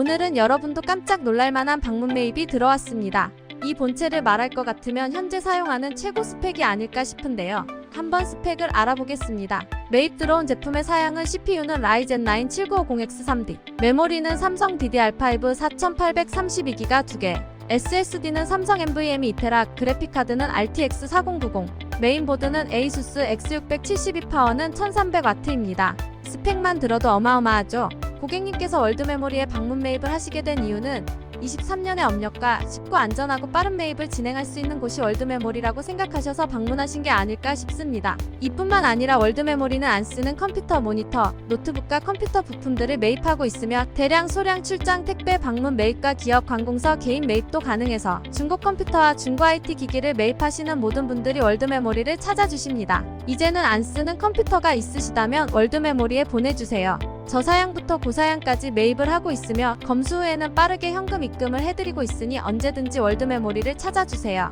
오늘은 여러분도 깜짝 놀랄만한 방문 매입이 들어왔습니다. 이 본체를 말할 것 같으면 현재 사용하는 최고 스펙이 아닐까 싶은데요. 한번 스펙을 알아보겠습니다. 매입 들어온 제품의 사양은 CPU는 라이젠 9 7950X3D, 메모리는 삼성 DDR5 4832기가 2개, SSD는 삼성 NVMe 2테라, 그래픽카드는 RTX 4090, 메인보드는 ASUS X672 파워는 1300W입니다. 스펙만 들어도 어마어마하죠. 고객님께서 월드메모리에 방문 매입을 하시게 된 이유는 23년의 업력과 쉽고 안전하고 빠른 매입을 진행할 수 있는 곳이 월드메모리라고 생각하셔서 방문하신 게 아닐까 싶습니다. 이뿐만 아니라 월드메모리는 안 쓰는 컴퓨터 모니터, 노트북과 컴퓨터 부품들을 매입하고 있으며 대량 소량 출장 택배 방문 매입과 기업 관공서 개인 매입도 가능해서 중고 컴퓨터와 중고 IT 기기를 매입하시는 모든 분들이 월드메모리를 찾아주십니다. 이제는 안 쓰는 컴퓨터가 있으시다면 월드메모리에 보내주세요. 저사양부터 고사양까지 매입을 하고 있으며 검수 후에는 빠르게 현금 입금을 해드리고 있으니 언제든지 월드메모리를 찾아주세요.